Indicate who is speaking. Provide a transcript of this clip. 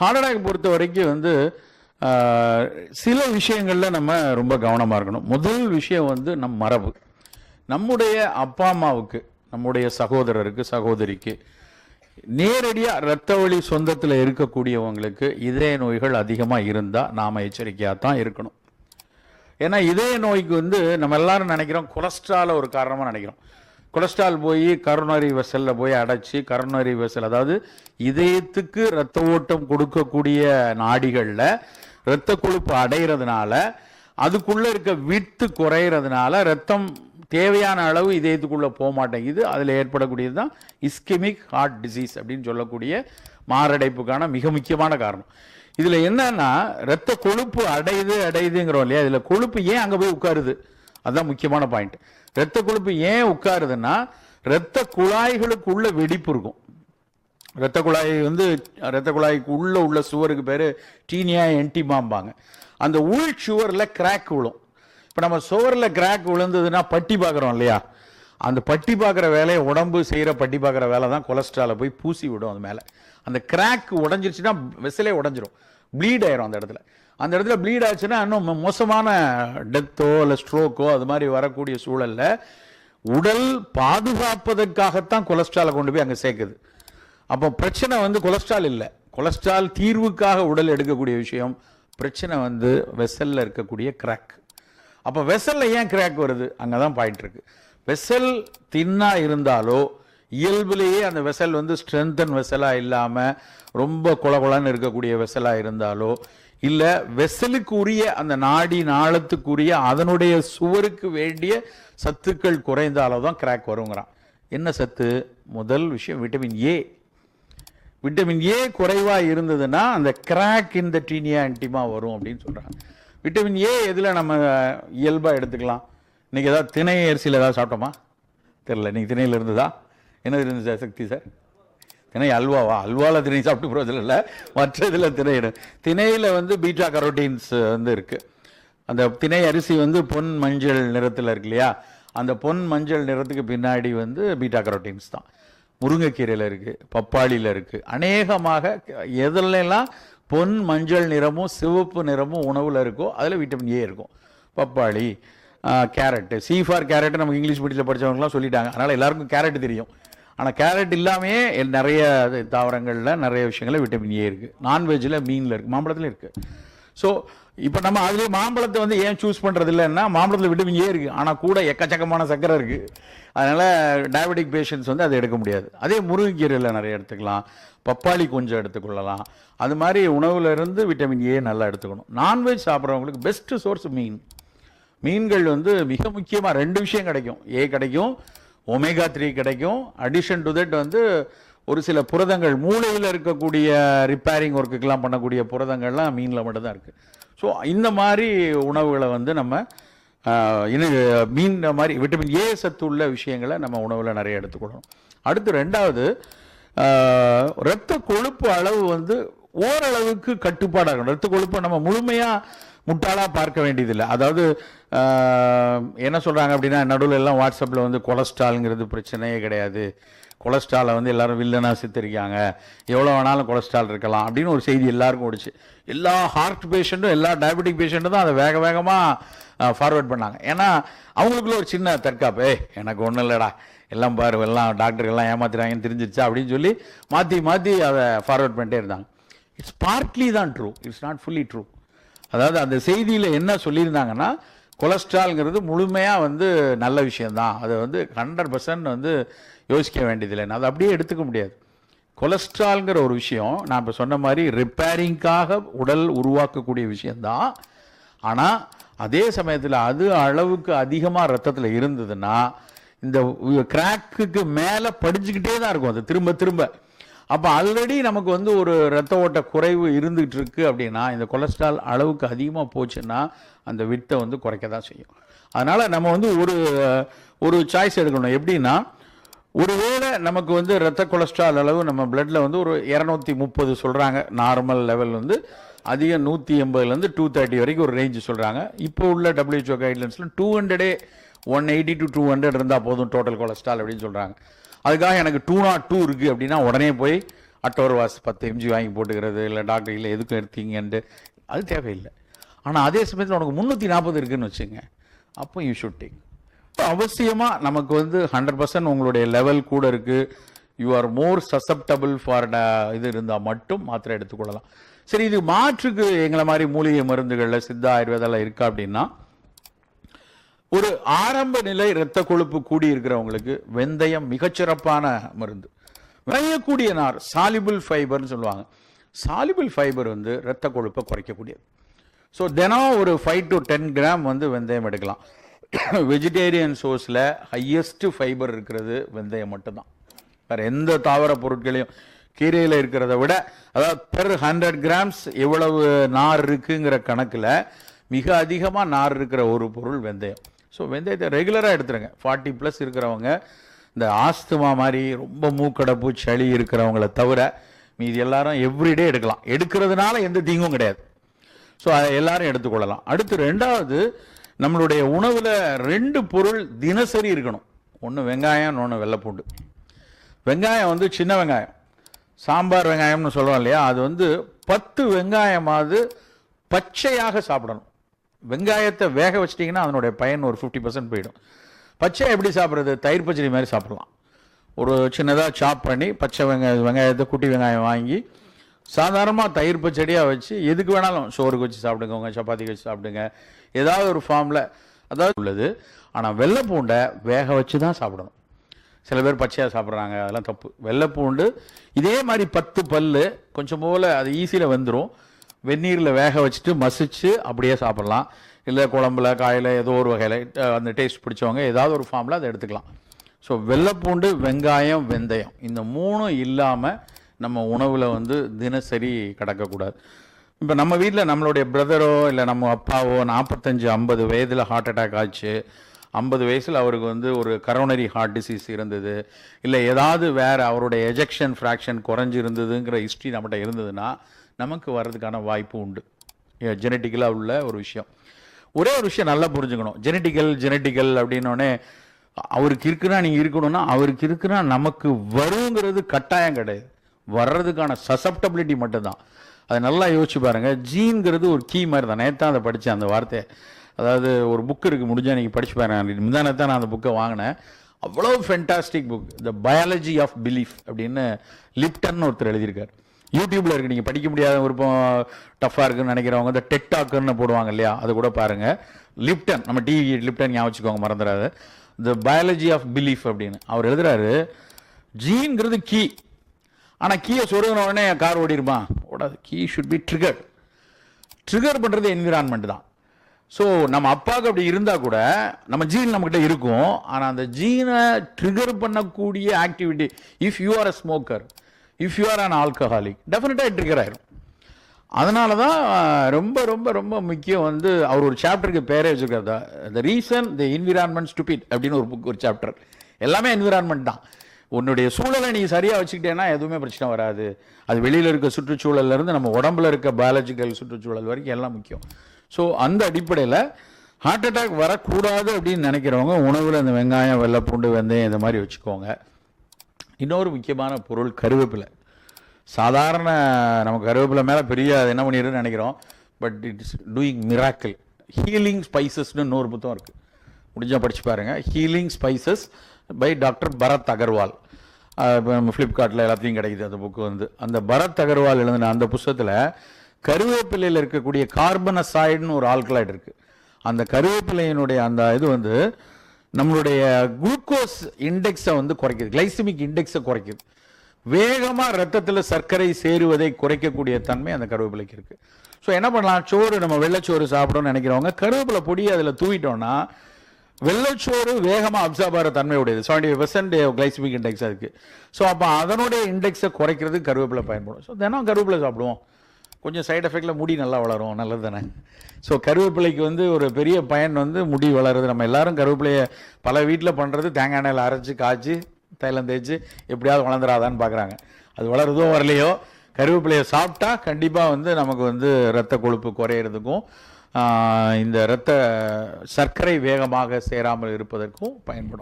Speaker 1: Heart attack பொறுத்த வரைக்கும் வந்து சில விஷயங்களில் நம்ம ரொம்ப கவனமாக இருக்கணும். முதல் விஷயம் வந்து நம் மரபு. நம்முடைய அப்பா அம்மாவுக்கு நம்முடைய சகோதரருக்கு சகோதரிக்கு நேரடியாக இரத்த வழி சொந்தத்தில் இருக்கக்கூடியவங்களுக்கு இதய நோய்கள் அதிகமாக இருந்தால் நாம் எச்சரிக்கையாக தான் இருக்கணும். ஏன்னா இதய நோய்க்கு வந்து நம்ம எல்லாரும் நினைக்கிறோம் கொலஸ்ட்ரால ஒரு காரணமாக நினைக்கிறோம். கொலஸ்ட்ரால் போய் கரோனரி வெசலில் போய் அடைச்சி கரோனரி வெசல் அதாவது இதயத்துக்கு இரத்த ஓட்டம் கொடுக்கக்கூடிய நாடிகளில் இரத்த கொழுப்பு அடைகிறதுனால அதுக்குள்ளே இருக்க விட்டு குறையிறதுனால ரத்தம் தேவையான அளவு இதயத்துக்குள்ளே போக மாட்டேங்குது. அதில் ஏற்படக்கூடியது தான் இஸ்கெமிக் ஹார்ட் டிசீஸ் அப்படின்னு சொல்லக்கூடிய மாரடைப்புக்கான மிக முக்கியமான காரணம். இதில் என்னன்னா ரத்த கொழுப்பு அடையுது அடையுதுங்கிறோம் இல்லையா? இதில் கொழுப்பு ஏன் அங்கே போய் உட்காருது? அதுதான் முக்கியமான பாயிண்ட் இரத்த கொழுப்பு ஏன் உட்காருதுன்னா இரத்த குழாய்களுக்குள்ள வெடிப்பு இருக்கும். இரத்த குழாய் வந்து இரத்த குழாய்க்கு உள்ள உள்ள சுவருக்கு பேர் டீனியா என்டிமாம்பாங்க அந்த உள் சுவரில் கிராக் விழும். இப்போ நம்ம சுவரில் கிராக் விழுந்ததுன்னா பட்டி பார்க்குறோம் இல்லையா? அந்த பட்டி பார்க்குற வேலையை உடம்பு செய்கிற பட்டி பார்க்குற வேலை தான் கொலஸ்ட்ராலை போய் பூசி விடும் அது மேலே. அந்த கிராக் உடஞ்சிருச்சுன்னா வெசலே உடஞ்சிரும். ப்ளீட் ஆயிரும் அந்த இடத்துல. அந்த இடத்துல ப்ளீட் ஆச்சுன்னா இன்னும் மோசமான டெத்தோ இல்லை ஸ்ட்ரோக்கோ அது மாதிரி வரக்கூடிய சூழல்ல உடல் பாதுகாப்பதற்காகத்தான் கொலஸ்ட்ராலை கொண்டு போய் அங்கே சேர்க்குது. அப்போ பிரச்சனை வந்து கொலஸ்ட்ரால் இல்லை. கொலஸ்ட்ரால் தீர்வுக்காக உடல் எடுக்கக்கூடிய விஷயம் பிரச்சனை வந்து வெசல்ல இருக்கக்கூடிய கிராக் அப்போ வெசல்ல ஏன் கிராக் வருது? அங்கே தான் பாயிண்ட் வெசல் தின்னாக இருந்தாலோ இயல்புலேயே அந்த வெசல் வந்து ஸ்ட்ரென்தன் வெசலாக இல்லாமல் ரொம்ப குளகுளன்னு இருக்கக்கூடிய வெசலாக இருந்தாலோ இல்லை வெசலுக்கு உரிய அந்த நாடி நாளத்துக்குரிய அதனுடைய சுவருக்கு வேண்டிய சத்துக்கள் குறைந்தாலோ தான் கிராக் வருங்கிறான். என்ன சத்து? முதல் விஷயம் விட்டமின் ஏ விட்டமின் ஏ குறைவாக இருந்ததுன்னா அந்த கிராக் இந்த டீனியா ஆன்டிமா வரும் அப்படின்னு சொல்கிறாங்க விட்டமின் ஏ எதில் நம்ம இயல்பாக எடுத்துக்கலாம்? இன்னைக்கு ஏதாவது திணை அரிசியில் ஏதாவது சாப்பிட்டோமா? தெரில இன்னைக்கு திணையில் இருந்ததா? என்ன இருந்துச்சு சார் சக்தி சார்? திணை அல்வாவா? அல்வாவில் திணை சாப்பிட்டு போகிறதில் இல்லை மற்ற இதில் திணை திணையில் வந்து பீட்டா கரோட்டீன்ஸ் வந்து இருக்குது அந்த திணை அரிசி வந்து பொன் மஞ்சள் நிறத்தில் இருக்கு இல்லையா? அந்த பொன் மஞ்சள் நிறத்துக்கு பின்னாடி வந்து பீட்டா கரோட்டீன்ஸ் தான். முருங்கைக்கீரையில் இருக்குது பப்பாளியில் இருக்குது அநேகமாக எதுலெல்லாம் பொன் மஞ்சள் நிறமும் சிவப்பு நிறமும் உணவில் இருக்கோ அதில் விட்டமின் ஏ இருக்கும். பப்பாளி கேரட்டு. சி ஃபார் கேரட் நமக்கு இங்கிலீஷ் மீடியத்தில் படித்தவங்களாம் சொல்லிட்டாங்க. அதனால் எல்லாருக்கும் கேரட் தெரியும். ஆனால் கேரட் இல்லாமையே நிறைய தாவரங்களில் நிறைய விஷயங்களில் விட்டமின் ஏ இருக்குது நான்வெஜ்ஜில் மீனில் இருக்குது மாம்பழத்தில் இருக்குது ஸோ இப்போ நம்ம அதுலேயே மாம்பழத்தை வந்து ஏன் சூஸ் பண்ணுறது இல்லைன்னா மாம்பழத்தில் விட்டமின் ஏ இருக்குது ஆனால் கூட எக்கச்சக்கமான சக்கரை இருக்குது அதனால் டயபெட்டிக் பேஷண்ட்ஸ் வந்து அதை எடுக்க முடியாது. அதே முருங்கைக்கீரையில் நிறைய எடுத்துக்கலாம். பப்பாளி கொஞ்சம் எடுத்துக்கொள்ளலாம். அது மாதிரி உணவுல இருந்து விட்டமின் ஏ நல்லா எடுத்துக்கணும். நான்வெஜ் சாப்பிட்றவங்களுக்கு பெஸ்ட்டு சோர்ஸ் மீன். மீன்கள் வந்து மிக முக்கியமாக ரெண்டு விஷயம் கிடைக்கும். ஏ கிடைக்கும். ஒமேகா த்ரீ கிடைக்கும். அடிஷன் டு தட் வந்து ஒரு சில புரதங்கள் மூளையில் இருக்கக்கூடிய ரிப்பேரிங் ஒர்க்குக்கெலாம் பண்ணக்கூடிய புரதங்கள்லாம் மீனில் மட்டும்தான் இருக்குது ஸோ இந்த மாதிரி உணவுகளை வந்து நம்ம இன மீன் மாதிரி விட்டமின் ஏ சத்து உள்ள விஷயங்களை நம்ம உணவில் நிறைய எடுத்துக்கொள்ளணும். அடுத்து ரெண்டாவது ரத்த இரத்த கொழுப்பு அளவு வந்து ஓரளவுக்கு கட்டுப்பாடாக இருக்கணும் இரத்த கொழுப்பை நம்ம முழுமையாக முட்டாளாக பார்க்க வேண்டியதில்லை. அதாவது என்ன சொல்கிறாங்க அப்படின்னா நடுவில் எல்லாம் வாட்ஸ்அப்பில் வந்து கொலஸ்ட்ரால்ங்கிறது பிரச்சனையே கிடையாது. கொலஸ்ட்ராலை வந்து எல்லோரும் வில்லனாக சித்தரிக்காங்க எவ்வளோ வேணாலும் கொலஸ்ட்ரால் இருக்கலாம் அப்படின்னு ஒரு செய்தி எல்லாருக்கும் ஓடிச்சு. எல்லா ஹார்ட் பேஷண்ட்டும் எல்லா டயபெட்டிக் பேஷண்ட்டும் தான் அதை வேக வேகமாக ஃபார்வேர்ட் பண்ணாங்க. ஏன்னா அவங்களுக்குள்ள ஒரு சின்ன தற்காப்பு. ஏய் எனக்கு ஒன்றும் இல்லைடா. எல்லாம் பாரு எல்லாம் டாக்டர் எல்லாம் ஏமாத்துறாங்கன்னு தெரிஞ்சிருச்சா? அப்படின்னு சொல்லி மாற்றி மாற்றி அதை ஃபார்வேர்ட் பண்ணிட்டே இருந்தாங்க. இட்ஸ் பார்ட்லி தான் true it's not fully true அதாவது அந்த செய்தியில் என்ன சொல்லியிருந்தாங்கன்னா கொலஸ்ட்ரால்ங்கிறது முழுமையாக வந்து நல்ல விஷயந்தான் அதை வந்து ஹண்ட்ரட் பர்சன்ட் வந்து யோசிக்க வேண்டியதில்லை. அதை அப்படியே எடுத்துக்க முடியாது. கொலஸ்ட்ரால்ங்கிற ஒரு விஷயம் நான் இப்போ சொன்ன மாதிரி ரிப்பேரிங்காக உடல் உருவாக்கக்கூடிய விஷயந்தான் ஆனால் அதே சமயத்தில் அது அளவுக்கு அதிகமாக ரத்தத்தில் இருந்ததுன்னா இந்த கிராக்குக்கு மேலே படிச்சுக்கிட்டே தான் இருக்கும். அது திரும்ப திரும்ப. அப்போ ஆல்ரெடி நமக்கு வந்து ஒரு ரத்த ஓட்ட குறைவு இருந்துகிட்டு இருக்கு அப்படின்னா இந்த கொலஸ்ட்ரால் அளவுக்கு அதிகமாக போச்சுன்னா அந்த வித்தை வந்து குறைக்க தான் செய்யும். அதனால் நம்ம வந்து ஒரு ஒரு சாய்ஸ் எடுக்கணும். எப்படின்னா ஒருவேளை நமக்கு வந்து ரத்த கொலஸ்ட்ரால் அளவு நம்ம பிளட்டில் வந்து ஒரு இரநூத்தி முப்பது சொல்கிறாங்க நார்மல் லெவல் வந்து அதிகம் நூற்றி எண்பதுலேருந்து டூ தேர்ட்டி வரைக்கும் ஒரு ரேஞ்சு சொல்கிறாங்க இப்போ உள்ள WHO கைட்லைன்ஸில் two hundred one eighty to two hundred இருந்தால் போதும் டோட்டல் கொலஸ்ட்ரால் அப்படின்னு சொல்கிறாங்க அதுக்காக எனக்கு டூ நாட் டூ இருக்குது அப்படின்னா உடனே போய் அட்டோர் வாஸ் பத்து எம்ஜி வாங்கி போட்டுக்கிறது இல்லை டாக்டர் இல்லை எதுக்கும் எடுத்தீங்கன்ட்டு அது தேவையில்லை. ஆனால் அதே சமயத்தில் உனக்கு முந்நூற்றி நாற்பது இருக்குன்னு வச்சுங்க. அப்போ யூ ஷுட் டேக் அவசியமாக நமக்கு வந்து ஹண்ட்ரட் பர்சன்ட் உங்களுடைய லெவல் கூட இருக்குது you are more susceptible for இது இருந்தால் மட்டும் மாத்திரை எடுத்துக்கொள்ளலாம் சரி இது மாற்றுக்கு எங்களை மாதிரி மூலிகை மருந்துகளில் சித்தா ஆயுர்வேதெல்லாம் இருக்கா அப்படின்னா ஒரு ஆரம்ப நிலை இரத்த கொழுப்பு கூடி இருக்கிறவங்களுக்கு வெந்தயம் மிகச்சிறப்பான மருந்து. விளையக்கூடிய நார் சாலிபிள் ஃபைபர்னு சொல்லுவாங்க. சாலிபிள் ஃபைபர் வந்து இரத்த கொழுப்பை குறைக்கக்கூடியது. ஸோ தினம் ஒரு ஃபைவ் டு டென் கிராம் வந்து வெந்தயம் எடுக்கலாம். வெஜிடேரியன் சோர்ஸில் ஹையஸ்ட் ஃபைபர் இருக்கிறது வெந்தயம் மட்டும்தான். வேறு எந்த தாவர பொருட்களையும் கீரையில் இருக்கிறத விட அதாவது பெர் ஹண்ட்ரட் கிராம்ஸ் எவ்வளவு நார் இருக்குங்கிற கணக்கில் மிக அதிகமாக நார் இருக்கிற ஒரு பொருள் வெந்தயம். ஸோ வெந்தயத்தை ரெகுலராக எடுத்துருங்க. ஃபார்ட்டி ப்ளஸ் இருக்கிறவங்க இந்த ஆஸ்துமா மாதிரி ரொம்ப மூக்கடைப்பு சளி இருக்கிறவங்கள தவிர மீதி எல்லாரும் எவ்ரிடே எடுக்கலாம். எடுக்கிறதுனால எந்த தீங்கும் கிடையாது. ஸோ அதை எல்லாரும் எடுத்துக்கொள்ளலாம். அடுத்து ரெண்டாவது நம்மளுடைய உணவில் ரெண்டு பொருள் தினசரி இருக்கணும். ஒன்று வெங்காயம் இன்னொன்று வெள்ளைப்பூண்டு. வெங்காயம் வந்து சின்ன வெங்காயம். சாம்பார் வெங்காயம்னு சொல்லுவோம் இல்லையா? அது வந்து பத்து வெங்காயமாவது பச்சையாக சாப்பிடணும். வெங்காயத்தை வேக வச்சிட்டிங்கன்னா அதனுடைய பயன் ஒரு ஃபிஃப்டி பர்சன்ட் போயிடும். பச்சை எப்படி சாப்பிட்றது? தயிர் பச்சடி மாதிரி சாப்பிட்லாம். ஒரு சின்னதாக சாப் பண்ணி பச்சை வெங்காய வெங்காயத்தை குட்டி வெங்காயம் வாங்கி சாதாரணமாக தயிர் பச்சடியாக வச்சு எதுக்கு வேணாலும் சோறுக்கு வச்சு சாப்பிடுங்க உங்கள் சப்பாத்திக்கு வச்சு சாப்பிடுங்க. ஏதாவது ஒரு ஃபார்மில் அதாவது உள்ளது. ஆனால் வெள்ளைப்பூண்டை வேக வச்சு தான் சாப்பிடணும். சில பேர் பச்சையாக சாப்பிட்றாங்க அதெல்லாம் தப்பு. வெள்ளைப்பூண்டு இதே மாதிரி பத்து பல்லு கொஞ்சம் போல் அது ஈஸியில் வந்துடும் வெந்நீரில் வேக வச்சுட்டு மசிச்சு அப்படியே சாப்பிட்லாம். இல்லை குழம்புல காயில் ஏதோ ஒரு வகையில் அந்த டேஸ்ட் பிடிச்சவங்க ஏதாவது ஒரு ஃபார்மில் அதை எடுத்துக்கலாம். ஸோ வெள்ளைப்பூண்டு வெங்காயம் வெந்தயம் இந்த மூணும் இல்லாமல் நம்ம உணவில் வந்து தினசரி கிடக்கக்கூடாது. இப்போ நம்ம வீட்டில் நம்மளுடைய பிரதரோ இல்லை நம்ம அப்பாவோ நாற்பத்தஞ்சு ஐம்பது வயதில் ஹார்ட் அட்டாக் ஆச்சு. ஐம்பது வயசில் அவருக்கு வந்து ஒரு கரோனரி ஹார்ட் டிசீஸ் இருந்தது. இல்லை ஏதாவது வேறு அவருடைய எஜெக்ஷன் ஃப்ராக்ஷன் குறைஞ்சி இருந்ததுங்கிற ஹிஸ்ட்ரி நம்மகிட்ட இருந்ததுன்னா நமக்கு வர்றதுக்கான வாய்ப்பு உண்டு. ஜெனட்டிக்கலாக உள்ள ஒரு விஷயம். ஒரே ஒரு விஷயம் நல்லா புரிஞ்சுக்கணும். ஜெனட்டிக்கல் ஜெனட்டிக்கல் அப்படின்னோடனே அவருக்கு இருக்குன்னா நீங்கள் இருக்கணும்னா அவருக்கு இருக்குன்னா நமக்கு வருங்கிறது கட்டாயம் கிடையாது. வர்றதுக்கான சசப்டபிலிட்டி மட்டும்தான். அதை நல்லா யோசிச்சு பாருங்கள் ஜீன்கிறது ஒரு கீ மாதிரி தான். நேற்று அதை படித்தேன் அந்த வார்த்தையை. அதாவது ஒரு புக் இருக்குது முடிஞ்சால் நீங்கள் படிச்சு பாருங்க. முந்தானத்தான் நான் அந்த புக்கை வாங்கினேன். அவ்வளோ fantastic book the Biology of Belief அப்படின்னு லிப்டன் ஒருத்தர் எழுதியிருக்கார். யூடியூப்ல இருக்கு. நீங்கள் படிக்க முடியாத விருப்பம் டஃப்பாக இருக்குன்னு நினைக்கிறவங்க இந்த டெக்டாக்குன்னு போடுவாங்க இல்லையா? அது கூட பாருங்க. லிப்டன் நம்ம டிவி லிப்டன் ஞாபகம் வச்சுக்கோங்க மறந்துடாது. த பயாலஜி ஆஃப் பிலீஃப் அப்படின்னு. அவர் எழுதுறாரு ஜீன்கிறது கீ ஆனால் கீயை சொருகின உடனே கார் ஓடிருப்பான் ஓடாது. Key should be trigger trigger பண்ணுறது என்விரான்மெண்ட் தான். ஸோ நம்ம அப்பாவுக்கு அப்படி இருந்தால் கூட நம்ம ஜீன் நம்மக்கிட்ட இருக்கும். ஆனால் அந்த ஜீனை ட்ரிகர் பண்ணக்கூடிய activity if you are a smoker if you are an alcoholic டெஃபினட்டாக ட்ரிகர் ஆயிரும் அதனால தான் ரொம்ப ரொம்ப ரொம்ப முக்கியம் வந்து அவர் ஒரு சாப்டருக்கு பேரே வச்சிருக்காரு the reason the environment stupid அப்படின்னு ஒரு புக் ஒரு சாப்டர் எல்லாமே என்விரான்மெண்ட் தான். உன்னுடைய சூழலை நீ சரியாக வச்சுக்கிட்டேன்னா எதுவுமே பிரச்சனை வராது. அது வெளியில் இருக்க சுற்றுச்சூழல்ல இருந்து நம்ம உடம்புல இருக்க பயாலஜிக்கல் சுற்றுச்சூழல் வரைக்கும் எல்லாம் முக்கியம். ஸோ அந்த அடிப்படையில் ஹார்ட் அட்டாக் வரக்கூடாது அப்படின்னு நினைக்கிறவங்க உணவில் இந்த வெங்காயம் வெள்ளைப்பூண்டு வெந்தயம் இந்த மாதிரி வச்சுக்கோங்க. இன்னொரு முக்கியமான பொருள் கருவேப்பிலை. சாதாரண நம்ம கருவேப்பிலை மேலே பெரிய அது என்ன பண்ணிடுன்னு நினைக்கிறோம். But it's doing miracle healing ஸ்பைசஸ்னு இன்னொரு புத்தகம் இருக்குது முடிஞ்சால் படித்து பாருங்கள் healing spices by doctor Bharat Aggarwal. இப்போ நம்ம ஃப்ளிப்கார்ட்டில் எல்லாத்தையும் கிடைக்குது அந்த புக்கு வந்து. அந்த பரத் அகர்வால் எழுதின அந்த புத்தகத்தில் கருவேப்பிலையில் இருக்கக்கூடிய கார்பனசாய்டுன்னு ஒரு ஆல்கலாய்டு இருக்குது அந்த கருவேப்பிலையினுடைய அந்த இது வந்து நம்மளுடைய குளுக்கோஸ் இண்டெக்ஸை வந்து குறைக்குது. கிளைசிமிக் இண்டெக்ஸை குறைக்குது. வேகமாக ரத்தத்தில் சர்க்கரை சேருவதை குறைக்கக்கூடிய தன்மை அந்த கருவேப்பிலைக்கு இருக்குது ஸோ என்ன பண்ணலாம்? சோறு நம்ம வெள்ளைச்சோறு சாப்பிடணும்னு நினைக்கிறவங்க கருவேப்பிலை பொடி அதில் தூவிட்டோம்னா வெள்ளைச்சோறு வேகமாக அப்சார்ப் ஆகிற தன்மை உடையது செவன்டி பெர்சன்ட் கிளைசிமிக் இண்டெக்ஸாக இருக்குது ஸோ அப்போ அதனுடைய இண்டெக்ஸை குறைக்கிறது கருவேப்பிலை பயன்படும். ஸோ தினம் கருவேப்பிலை சாப்பிடுவோம். கொஞ்சம் சைடு எஃபெக்டில் முடி நல்லா வளரும் நல்லது தானே ஸோ கருவேப்பிலைக்கு வந்து ஒரு பெரிய பயன் வந்து முடி வளருது. நம்ம எல்லாரும் கருவேப்பிலையை பல வீட்டில் பண்ணுறது தேங்காய் எண்ணெயில் அரைச்சி காய்ச்சி தைலம் தேய்ச்சி எப்படியாவது வளர்ந்துடாதான்னு பார்க்குறாங்க அது வளருதோ வரலையோ கருவேப்பிலையை சாப்பிட்டா கண்டிப்பாக வந்து நமக்கு வந்து ரத்த கொழுப்பு குறையிறதுக்கும் இந்த இரத்த சர்க்கரை வேகமாக சேராமல் இருப்பதற்கும் பயன்படும்.